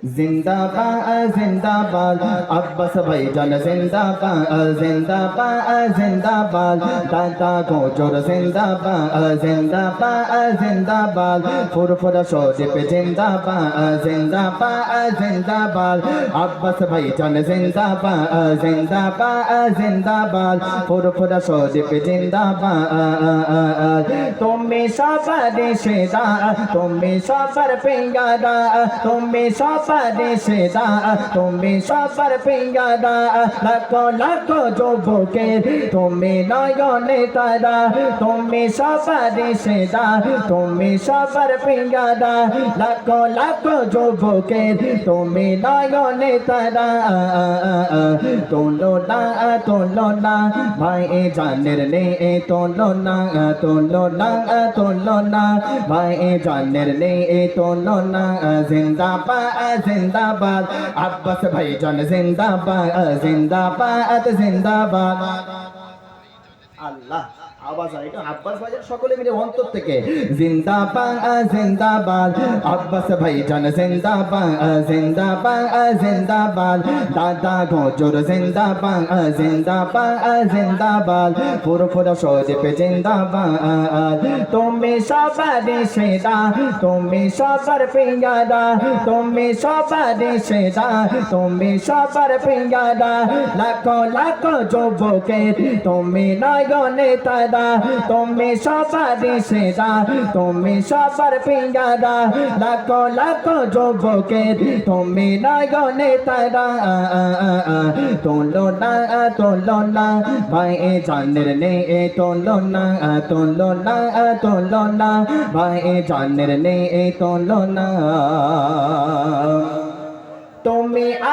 जिंदाबाद जिंदाबाद। अब्बस भाई जन जिंदाबाद जिंदाबाद जिंदाबाद। दादा गोचर जिंदाबाद जिंदाबाद जिंदाबाद। फुरफुर शोजिप जिंदाबाद जिंदाबाद जिंदाबाद। अब्बस भाई जन जिंदाबाद जिंदाबाद जिंदाबाद। फुरफुर शोजिप जिंदाबाद। तुम्हें सबर रिश्तेदार तुम्हें सबर पिंगारा तुम्हें सबर সেদা তুমি সবার পিয়ারা লাখো লাখো যুবকে, তুমি নয়নে তারা, তুমি সবার সেদা তুমি সবার পিয়ারা লাখো লাখো যুবকে, তুমি নয়নে তারা। তোলো না তোলো না ভাই জানের নে তোলো না তোলো না তোলো না ভাই জানের নে তোলো না জিন্দাবাদ জিন্দাবাদ। আব্বাস ভাই জান জিন্দাবাদ জিন্দাবাদ জিন্দাবাদ। আল্লাহ। আওয়াজ হয় এটা আব্বাস ভাইজান, সকলে তুমি সবার সেদা তুমি সবার পিঙ্গাদা তুমি সবার সেদা তুমি সবার পিঙ্গাদা লাখো লাখো যুবকে তুমি নয়নে তাদা তুমি সবার সেদা তুমি সবার পিঙ্গাদা লাখো লাখো যুবকে তুমি নয়নে তাদা তোলো না তোলো না ভাই জানের নে তোলো না তোলো না তোলো না ভাই জানের নে তোলো না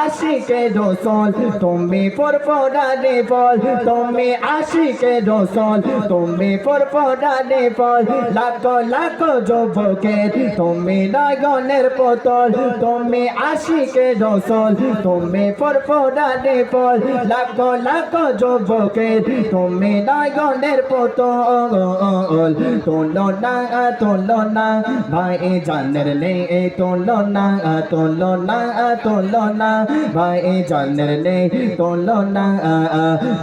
আশিকে রসল তুমি পরপরারে বল, তুমি আশিকে রসল তুমি পরপরারে বল। লাখ লাখ যুবকে তুমি নয়নের পতল তুমি আশিকে রসল তুমি পরপরারে বল। লাখ লাখ যুবকে তুমি নয়নের পতল তোলো না তোলো না ভাই জানের নেই তোলো না তোলো না তোলো না ভাই জানের নেই, তোলো না।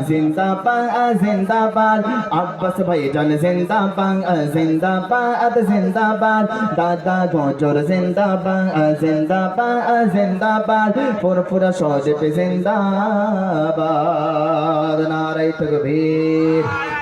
জিন্দাবাদ জিন্দাবাদ। আব্বাস ভাই জান জিন্দাবাদ জিন্দাবাদ জিন্দাবাদ। দাদা গোজর, জিন্দাবাদ জিন্দাবাদ জিন্দাবাদ। ফুরফুরা সদীপ জিন্দাবাদ। নারাই তকবীর।